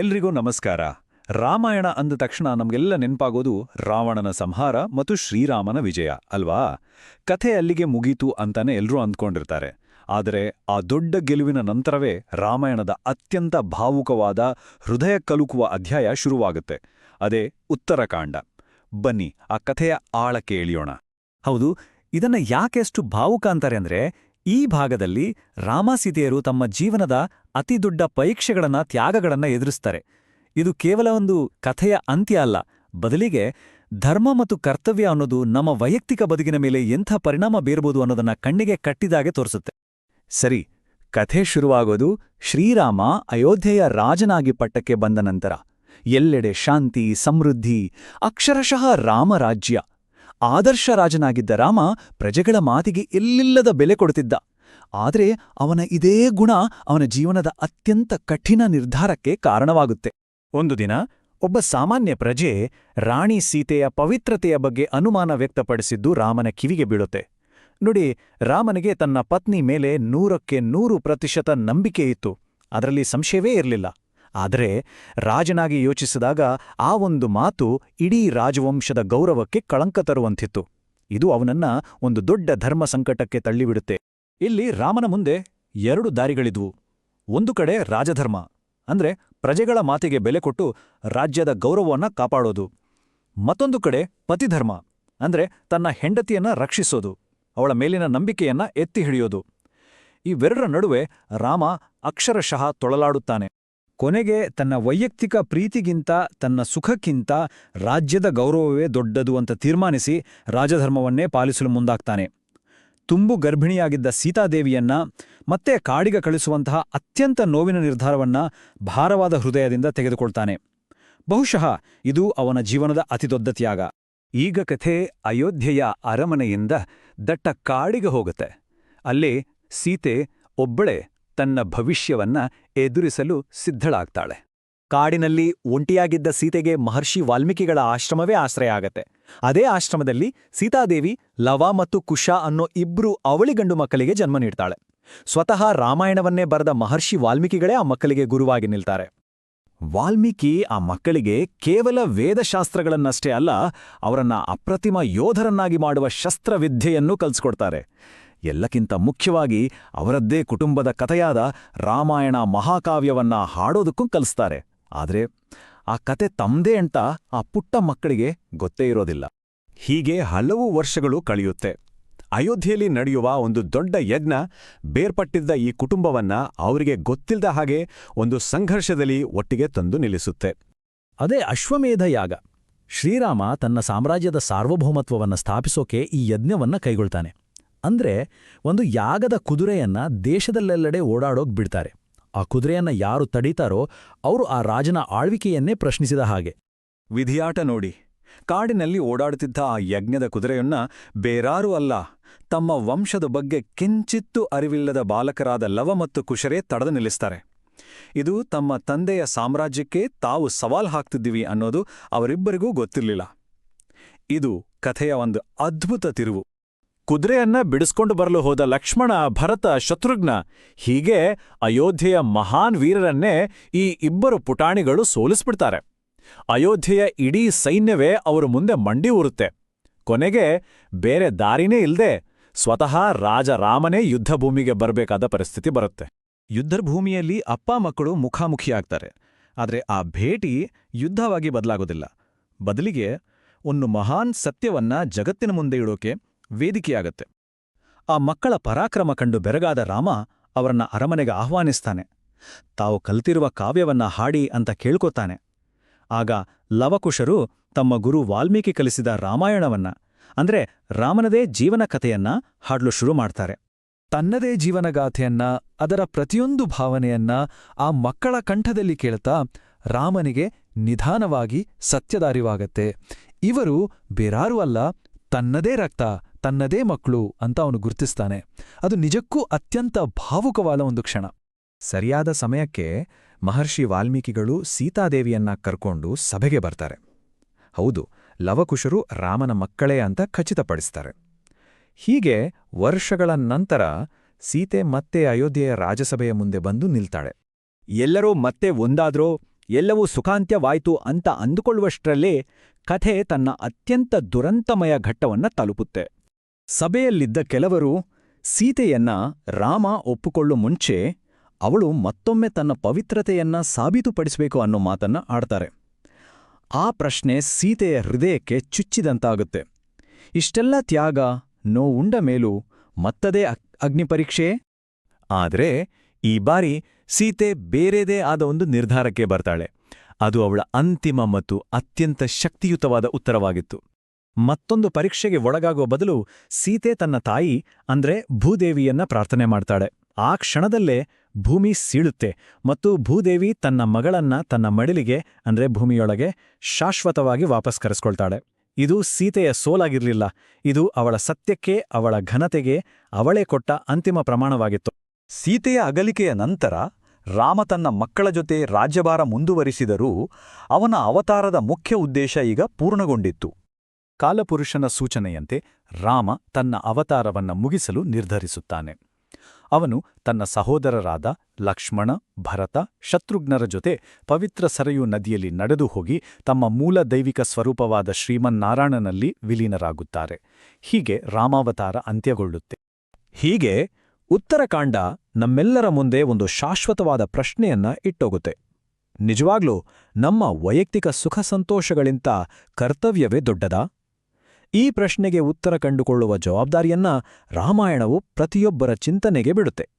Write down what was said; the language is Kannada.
ಎಲ್ರಿಗೂ ನಮಸ್ಕಾರ. ರಾಮಾಯಣ ಅಂದ ತಕ್ಷಣ ನಮಗೆಲ್ಲ ನೆನಪಾಗೋದು ರಾವಣನ ಸಂಹಾರ ಮತ್ತು ಶ್ರೀರಾಮನ ವಿಜಯ, ಅಲ್ವಾ? ಕಥೆ ಅಲ್ಲಿಗೆ ಮುಗೀತು ಅಂತಾನೆ ಎಲ್ಲರೂ ಅಂದ್ಕೊಂಡಿರ್ತಾರೆ. ಆದರೆ ಆ ದೊಡ್ಡ ಗೆಲುವಿನ ನಂತರವೇ ರಾಮಾಯಣದ ಅತ್ಯಂತ ಭಾವುಕವಾದ ಹೃದಯ ಕಲುಕುವ ಅಧ್ಯಾಯ ಶುರುವಾಗುತ್ತೆ. ಅದೇ ಉತ್ತರಕಾಂಡ ಬನ್ನಿ, ಆ ಕಥೆಯ ಆಳಕ್ಕೆ ಇಳಿಯೋಣ ಹೌದು, ಇದನ್ನ ಯಾಕೆಷ್ಟು ಭಾವುಕ ಅಂತಾರೆ ಅಂದ್ರೆ ಈ ಭಾಗದಲ್ಲಿ ರಾಮಸೀತೆಯರು ತಮ್ಮ ಜೀವನದ ಅತಿದೊಡ್ಡ ಪರೀಕ್ಷೆಗಳನ್ನ, ತ್ಯಾಗಗಳನ್ನ ಎದುರಿಸ್ತಾರೆ. ಇದು ಕೇವಲ ಒಂದು ಕಥೆಯ ಅಂತ್ಯ ಅಲ್ಲ, ಬದಲಿಗೆ ಧರ್ಮ ಮತ್ತು ಕರ್ತವ್ಯ ಅನ್ನೋದು ನಮ್ಮ ವೈಯಕ್ತಿಕ ಬದುಕಿನ ಮೇಲೆ ಎಂಥ ಪರಿಣಾಮ ಬೀರಬಹುದು ಅನ್ನೋದನ್ನ ಕಣ್ಣಿಗೆ ಕಟ್ಟಿದಾಗೆ ತೋರಿಸುತ್ತೆ. ಸರಿ, ಕಥೆ ಶುರುವಾಗೋದು ಶ್ರೀರಾಮ ಅಯೋಧ್ಯೆಯ ರಾಜನಾಗಿ ಪಟ್ಟಕ್ಕೆ ಬಂದ ನಂತರ. ಎಲ್ಲೆಡೆ ಶಾಂತಿ, ಸಮೃದ್ಧಿ, ಅಕ್ಷರಶಃ ರಾಮರಾಜ್ಯ. ಆದರ್ಶ ರಾಜನಾಗಿದ್ದ ರಾಮ ಪ್ರಜೆಗಳ ಮಾತಿಗೆ ಎಲ್ಲಿಲ್ಲದ ಬೆಲೆ ಕೊಡುತ್ತಿದ್ದ. ಆದರೆ ಅವನ ಇದೇ ಗುಣ ಅವನ ಜೀವನದ ಅತ್ಯಂತ ಕಠಿಣ ನಿರ್ಧಾರಕ್ಕೆ ಕಾರಣವಾಗುತ್ತೆ. ಒಂದು ದಿನ ಒಬ್ಬ ಸಾಮಾನ್ಯ ಪ್ರಜೆ ರಾಣಿ ಸೀತೆಯ ಪವಿತ್ರತೆಯ ಬಗ್ಗೆ ಅನುಮಾನ ವ್ಯಕ್ತಪಡಿಸಿದ್ದು ರಾಮನ ಕಿವಿಗೆ ಬೀಳುತ್ತೆ. ನೋಡಿ, ರಾಮನಿಗೆ ತನ್ನ ಪತ್ನಿ ಮೇಲೆ ನೂರಕ್ಕೆ ನೂರು ಪ್ರತಿಶತ ನಂಬಿಕೆ ಇತ್ತು. ಅದರಲ್ಲಿ ಸಂಶಯವೇ ಇರಲಿಲ್ಲ. ಆದರೆ ರಾಜನಾಗಿ ಯೋಚಿಸಿದಾಗ ಆ ಒಂದು ಮಾತು ಇಡೀ ರಾಜವಂಶದ ಗೌರವಕ್ಕೆ ಕಳಂಕ ತರುವಂತಿತ್ತು. ಇದು ಅವನನ್ನ ಒಂದು ದೊಡ್ಡ ಧರ್ಮ ಸಂಕಟಕ್ಕೆ ತಳ್ಳಿಬಿಡುತ್ತೆ. ಇಲ್ಲಿ ರಾಮನ ಮುಂದೆ ಎರಡು ದಾರಿಗಳಿದ್ವು. ಒಂದು ಕಡೆ ರಾಜಧರ್ಮ, ಅಂದ್ರೆ ಪ್ರಜೆಗಳ ಮಾತಿಗೆ ಬೆಲೆ ಕೊಟ್ಟು ರಾಜ್ಯದ ಗೌರವವನ್ನ ಕಾಪಾಡೋದು. ಮತ್ತೊಂದು ಕಡೆ ಪತಿಧರ್ಮ, ಅಂದ್ರೆ ತನ್ನ ಹೆಂಡತಿಯನ್ನ ರಕ್ಷಿಸೋದು, ಅವಳ ಮೇಲಿನ ನಂಬಿಕೆಯನ್ನ ಎತ್ತಿ ಹಿಡಿಯೋದು. ಇವೆರಡರ ನಡುವೆ ರಾಮ ಅಕ್ಷರಶಃ ತೊಳಲಾಡುತ್ತಾನೆ. ಕೊನೆಗೆ ತನ್ನ ವೈಯಕ್ತಿಕ ಪ್ರೀತಿಗಿಂತ ತನ್ನ ಸುಖಕ್ಕಿಂತ ರಾಜ್ಯದ ಗೌರವವೇ ದೊಡ್ಡದು ಅಂತ ತೀರ್ಮಾನಿಸಿ ರಾಜಧರ್ಮವನ್ನೇ ಪಾಲಿಸಲು ಮುಂದಾಗ್ತಾನೆ. ತುಂಬು ಗರ್ಭಿಣಿಯಾಗಿದ್ದ ಸೀತಾದೇವಿಯನ್ನ ಮತ್ತೆ ಕಾಡಿಗೆ ಕಳಿಸುವಂತಹ ಅತ್ಯಂತ ನೋವಿನ ನಿರ್ಧಾರವನ್ನ ಭಾರವಾದ ಹೃದಯದಿಂದ ತೆಗೆದುಕೊಳ್ತಾನೆ. ಬಹುಶಃ ಇದು ಅವನ ಜೀವನದ ಅತಿದೊಡ್ಡ ತ್ಯಾಗ ಈಗ ಕಥೆ ಅಯೋಧ್ಯೆಯ ಅರಮನೆಯಿಂದ ದಟ್ಟ ಕಾಡಿಗೆ ಹೋಗುತ್ತೆ. ಅಲ್ಲಿ ಸೀತೆ ಒಬ್ಬಳೆ ತನ್ನ ಭವಿಷ್ಯವನ್ನ ಎದುರಿಸಲು ಸಿದ್ಧಳಾಗ್ತಾಳೆ. ಕಾಡಿನಲ್ಲಿ ಒಂಟಿಯಾಗಿದ್ದ ಸೀತೆಗೆ ಮಹರ್ಷಿ ವಾಲ್ಮೀಕಿಗಳ ಆಶ್ರಮವೇ ಆಶ್ರಯ ಆಗತ್ತೆ. ಅದೇ ಆಶ್ರಮದಲ್ಲಿ ಸೀತಾದೇವಿ, ಲವ ಮತ್ತು ಕುಶ ಅನ್ನೋ ಇಬ್ರು ಅವಳಿ ಗಂಡು ಮಕ್ಕಳಿಗೆ ಜನ್ಮ ನೀಡ್ತಾಳೆ. ಸ್ವತಃ ರಾಮಾಯಣವನ್ನೇ ಬರೆದ ಮಹರ್ಷಿ ವಾಲ್ಮೀಕಿಗಳೇ ಆ ಮಕ್ಕಳಿಗೆ ಗುರುವಾಗಿ ನಿಲ್ತಾರೆ. ವಾಲ್ಮೀಕಿ ಆ ಮಕ್ಕಳಿಗೆ ಕೇವಲ ವೇದಶಾಸ್ತ್ರಗಳನ್ನಷ್ಟೇ ಅಲ್ಲ, ಅವರನ್ನ ಅಪ್ರತಿಮ ಯೋಧರನ್ನಾಗಿ ಮಾಡುವ ಶಸ್ತ್ರವಿದ್ಯೆಯನ್ನೂ ಕಲಿಸ್ಕೊಡ್ತಾರೆ. ಎಲ್ಲಕ್ಕಿಂತ ಮುಖ್ಯವಾಗಿ ಅವರದ್ದೇ ಕುಟುಂಬದ ಕಥೆಯಾದ ರಾಮಾಯಣ ಮಹಾಕಾವ್ಯವನ್ನ ಹಾಡೋದಕ್ಕೂ ಕಲಿಸ್ತಾರೆ. ಆದ್ರೆ ಆ ಕತೆ ತಮ್ದೇ ಅಂತ ಆ ಪುಟ್ಟ ಮಕ್ಕಳಿಗೆ ಗೊತ್ತೇ ಇರೋದಿಲ್ಲ. ಹೀಗೆ ಹಲವು ವರ್ಷಗಳು ಕಳೆಯುತ್ತೆ. ಅಯೋಧ್ಯೆಯಲ್ಲಿ ನಡೆಯುವ ಒಂದು ದೊಡ್ಡ ಯಜ್ಞ ಬೇರ್ಪಟ್ಟಿದ್ದ ಈ ಕುಟುಂಬವನ್ನ ಅವರಿಗೆ ಗೊತ್ತಿಲ್ಲದ ಹಾಗೆ ಒಂದು ಸಂಘರ್ಷದಲ್ಲಿ ಒಟ್ಟಿಗೆ ತಂದು ನಿಲ್ಲಿಸುತ್ತೆ. ಅದೇ ಅಶ್ವಮೇಧ ಯಾಗ. ಶ್ರೀರಾಮ ತನ್ನ ಸಾಮ್ರಾಜ್ಯದ ಸಾರ್ವಭೌಮತ್ವವನ್ನ ಸ್ಥಾಪಿಸೋಕೆ ಈ ಯಜ್ಞವನ್ನ ಕೈಗೊಳ್ತಾನೆ. ಅಂದ್ರೆ ಒಂದು ಯಾಗದ ಕುದುರೆಯನ್ನ ದೇಶದಲ್ಲೆಲ್ಲೆಡೆ ಓಡಾಡೋಕ್ ಬಿಡ್ತಾರೆ. ಆ ಕುದುರೆಯನ್ನ ಯಾರು ತಡೀತಾರೋ ಅವರು ಆ ರಾಜನ ಆಳ್ವಿಕೆಯನ್ನೇ ಪ್ರಶ್ನಿಸಿದ ಹಾಗೆ. ವಿಧಿಯಾಟ ನೋಡಿ. ಕಾಡಿನಲ್ಲಿ ಓಡಾಡುತ್ತಿದ್ದ ಆ ಯಜ್ಞದ ಕುದುರೆಯನ್ನ ಬೇರಾರೂ ಅಲ್ಲ, ತಮ್ಮ ವಂಶದ ಬಗ್ಗೆ ಕಿಂಚಿತ್ತೂ ಅರಿವಿಲ್ಲದ ಬಾಲಕರಾದ ಲವ ಮತ್ತು ಕುಶರೇ ತಡೆದು ನಿಲ್ಲಿಸ್ತಾರೆ. ಇದು ತಮ್ಮ ತಂದೆಯ ಸಾಮ್ರಾಜ್ಯಕ್ಕೆ ತಾವು ಸವಾಲ್ ಹಾಕ್ತಿದ್ದೀವಿ ಅನ್ನೋದು ಅವರಿಬ್ಬರಿಗೂ ಗೊತ್ತಿರಲಿಲ್ಲ. ಇದು ಕಥೆಯ ಒಂದು ಅದ್ಭುತ ತಿರುವು. ಕುದುರೆಯನ್ನ ಬಿಡಿಸ್ಕೊಂಡು ಬರಲು ಹೋದ ಲಕ್ಷ್ಮಣ ಭರತ ಶತ್ರುಘ್ನ ಹೀಗೆ ಅಯೋಧ್ಯೆಯ ಮಹಾನ್ ವೀರರನ್ನೇ ಈ ಇಬ್ಬರು ಪುಟಾಣಿಗಳು ಸೋಲಿಸ್ಬಿಡ್ತಾರೆ. ಅಯೋಧ್ಯೆಯ ಇಡೀ ಸೈನ್ಯವೇ ಅವರ ಮುಂದೆ ಮಂಡಿ ಊರುತ್ತೆ. ಕೊನೆಗೆ ಬೇರೆ ದಾರಿನೇ ಇಲ್ದೆ ಸ್ವತಃ ರಾಜರಾಮನೇ ಯುದ್ಧಭೂಮಿಗೆ ಬರಬೇಕಾದ ಪರಿಸ್ಥಿತಿ ಬರುತ್ತೆ. ಯುದ್ಧಭೂಮಿಯಲ್ಲಿ ಅಪ್ಪ ಮಕ್ಕಳು ಮುಖಾಮುಖಿಯಾಗ್ತಾರೆ. ಆದರೆ ಆ ಭೇಟಿ ಯುದ್ಧವಾಗಿ ಬದಲಾಗೋದಿಲ್ಲ. ಬದಲಿಗೆ ಒಂದು ಮಹಾನ್ ಸತ್ಯವನ್ನ ಜಗತ್ತಿನ ಮುಂದೆ ಇಡೋಕೆ ವೇದಿಕೆಯಾಗತ್ತೆ. ಆ ಮಕ್ಕಳ ಪರಾಕ್ರಮ ಕಂಡು ಬೆರಗಾದ ರಾಮ ಅವರನ್ನ ಅರಮನೆಗೆ ಆಹ್ವಾನಿಸ್ತಾನೆ. ತಾವು ಕಲ್ತಿರುವ ಕಾವ್ಯವನ್ನ ಹಾಡಿ ಅಂತ ಕೇಳ್ಕೊತಾನೆ. ಆಗ ಲವಕುಶರು ತಮ್ಮ ಗುರು ವಾಲ್ಮೀಕಿ ಕಲಿಸಿದ ರಾಮಾಯಣವನ್ನ, ಅಂದ್ರೆ ರಾಮನದೇ ಜೀವನ ಕಥೆಯನ್ನ ಹಾಡ್ಲು ಶುರು ಮಾಡ್ತಾರೆ. ತನ್ನದೇ ಜೀವನಗಾಥೆಯನ್ನ ಅದರ ಪ್ರತಿಯೊಂದು ಭಾವನೆಯನ್ನ ಆ ಮಕ್ಕಳ ಕಂಠದಲ್ಲಿ ಕೇಳ್ತಾ ರಾಮನಿಗೆ ನಿಧಾನವಾಗಿ ಸತ್ಯದಾರಿವಾಗತ್ತೆ. ಇವರು ಬೇರಾರೂ ಅಲ್ಲ, ತನ್ನದೇ ರಕ್ತ ತನ್ನದೇ ಮಕ್ಕಳು ಅಂತ ಅವನು ಗುರ್ತಿಸ್ತಾನೆ. ಅದು ನಿಜಕ್ಕೂ ಅತ್ಯಂತ ಭಾವುಕವಾದ ಒಂದು ಕ್ಷಣ. ಸರಿಯಾದ ಸಮಯಕ್ಕೆ ಮಹರ್ಷಿ ವಾಲ್ಮೀಕಿಗಳು ಸೀತಾದೇವಿಯನ್ನ ಕರ್ಕೊಂಡು ಸಭೆಗೆ ಬರ್ತಾರೆ. ಹೌದು, ಲವಕುಶರು ರಾಮನ ಮಕ್ಕಳೇ ಅಂತ ಖಚಿತಪಡಿಸ್ತಾರೆ. ಹೀಗೆ ವರ್ಷಗಳ ನಂತರ ಸೀತೆ ಮತ್ತೆ ಅಯೋಧ್ಯೆಯ ರಾಜಸಭೆಯ ಮುಂದೆ ಬಂದು ನಿಲ್ತಾಳೆ. ಎಲ್ಲರೂ ಮತ್ತೆ ಒಂದಾದ್ರೋ, ಎಲ್ಲವೂ ಸುಖಾಂತ್ಯವಾಯ್ತು ಅಂತ ಅಂದುಕೊಳ್ಳುವಷ್ಟರಲ್ಲೇ ಕಥೆ ತನ್ನ ಅತ್ಯಂತ ದುರಂತಮಯ ಘಟ್ಟವನ್ನ ತಲುಪುತ್ತೆ. ಸಭೆಯಲ್ಲಿದ್ದ ಕೆಲವರು ಸೀತೆಯನ್ನ ರಾಮ ಒಪ್ಪುಕೊಳ್ಳೋ ಮುಂಚೆ ಅವಳು ಮತ್ತೊಮ್ಮೆ ತನ್ನ ಪವಿತ್ರತೆಯನ್ನ ಸಾಬೀತುಪಡಿಸಬೇಕು ಅನ್ನೋ ಮಾತನ್ನ ಆಡ್ತಾರೆ. ಆ ಪ್ರಶ್ನೆ ಸೀತೆಯ ಹೃದಯಕ್ಕೆ ಚುಚ್ಚಿದಂತಾಗುತ್ತೆ. ಇಷ್ಟೆಲ್ಲ ತ್ಯಾಗ ನೋವುಂಡ ಮೇಲೂ ಮತ್ತದೇ ಅಗ್ನಿಪರೀಕ್ಷೆ? ಆದರೆ ಈ ಬಾರಿ ಸೀತೆ ಬೇರೆದೇ ಆದ ಒಂದು ನಿರ್ಧಾರಕ್ಕೆ ಬರ್ತಾಳೆ. ಅದು ಅವಳ ಅಂತಿಮ ಮತ್ತು ಅತ್ಯಂತ ಶಕ್ತಿಯುತವಾದ ಉತ್ತರವಾಗಿತ್ತು. ಮತ್ತೊಂದು ಪರೀಕ್ಷೆಗೆ ಒಳಗಾಗುವ ಬದಲು ಸೀತೆ ತನ್ನ ತಾಯಿ, ಅಂದ್ರೆ ಭೂದೇವಿಯನ್ನ ಪ್ರಾರ್ಥನೆ ಮಾಡ್ತಾಳೆ. ಆ ಕ್ಷಣದಲ್ಲೇ ಭೂಮಿ ಸೀಳುತ್ತೆ ಮತ್ತು ಭೂದೇವಿ ತನ್ನ ಮಗಳನ್ನ ತನ್ನ ಮಡಿಲಿಗೆ, ಅಂದ್ರೆ ಭೂಮಿಯೊಳಗೆ ಶಾಶ್ವತವಾಗಿ ವಾಪಸ್ ಕರೆಸ್ಕೊಳ್ತಾಳೆ. ಇದು ಸೀತೆಯ ಸೋಲಾಗಿರಲಿಲ್ಲ, ಇದು ಅವಳ ಸತ್ಯಕ್ಕೆ, ಅವಳ ಘನತೆಗೆ ಅವಳೇ ಕೊಟ್ಟ ಅಂತಿಮ ಪ್ರಮಾಣವಾಗಿತ್ತು. ಸೀತೆಯ ಅಗಲಿಕೆಯ ನಂತರ ರಾಮ ತನ್ನ ಮಕ್ಕಳ ಜೊತೆ ರಾಜ್ಯಭಾರ ಮುಂದುವರಿಸಿದರೂ ಅವನ ಅವತಾರದ ಮುಖ್ಯ ಉದ್ದೇಶ ಈಗ ಪೂರ್ಣಗೊಂಡಿತ್ತು. ಕಾಲಪುರುಷನ ಸೂಚನೆಯಂತೆ ರಾಮ ತನ್ನ ಅವತಾರವನ್ನ ಮುಗಿಸಲು ನಿರ್ಧರಿಸುತ್ತಾನೆ. ಅವನು ತನ್ನ ಸಹೋದರರಾದ ಲಕ್ಷ್ಮಣ, ಭರತ, ಶತ್ರುಘ್ನರ ಜೊತೆ ಪವಿತ್ರ ಸರಯು ನದಿಯಲ್ಲಿ ನಡೆದು ಹೋಗಿ ತಮ್ಮ ಮೂಲ ದೈವಿಕ ಸ್ವರೂಪವಾದ ಶ್ರೀಮನ್ನಾರಾಯಣನಲ್ಲಿ ವಿಲೀನರಾಗುತ್ತಾರೆ. ಹೀಗೆ ರಾಮಾವತಾರ ಅಂತ್ಯಗೊಳ್ಳುತ್ತೆ. ಹೀಗೆ ಉತ್ತರಕಾಂಡ ನಮ್ಮೆಲ್ಲರ ಮುಂದೆ ಒಂದು ಶಾಶ್ವತವಾದ ಪ್ರಶ್ನೆಯನ್ನ ಇಟ್ಟೋಗುತ್ತೆ. ನಿಜವಾಗ್ಲೂ ನಮ್ಮ ವೈಯಕ್ತಿಕ ಸುಖ ಸಂತೋಷಗಳಿಂತ ಕರ್ತವ್ಯವೇ ದೊಡ್ಡದಾ? ಈ ಪ್ರಶ್ನೆಗೆ ಉತ್ತರ ಕಂಡುಕೊಳ್ಳುವ ಜವಾಬ್ದಾರಿಯನ್ನ ರಾಮಾಯಣವು ಪ್ರತಿಯೊಬ್ಬರ ಚಿಂತನೆಗೆ ಬಿಡುತ್ತೆ.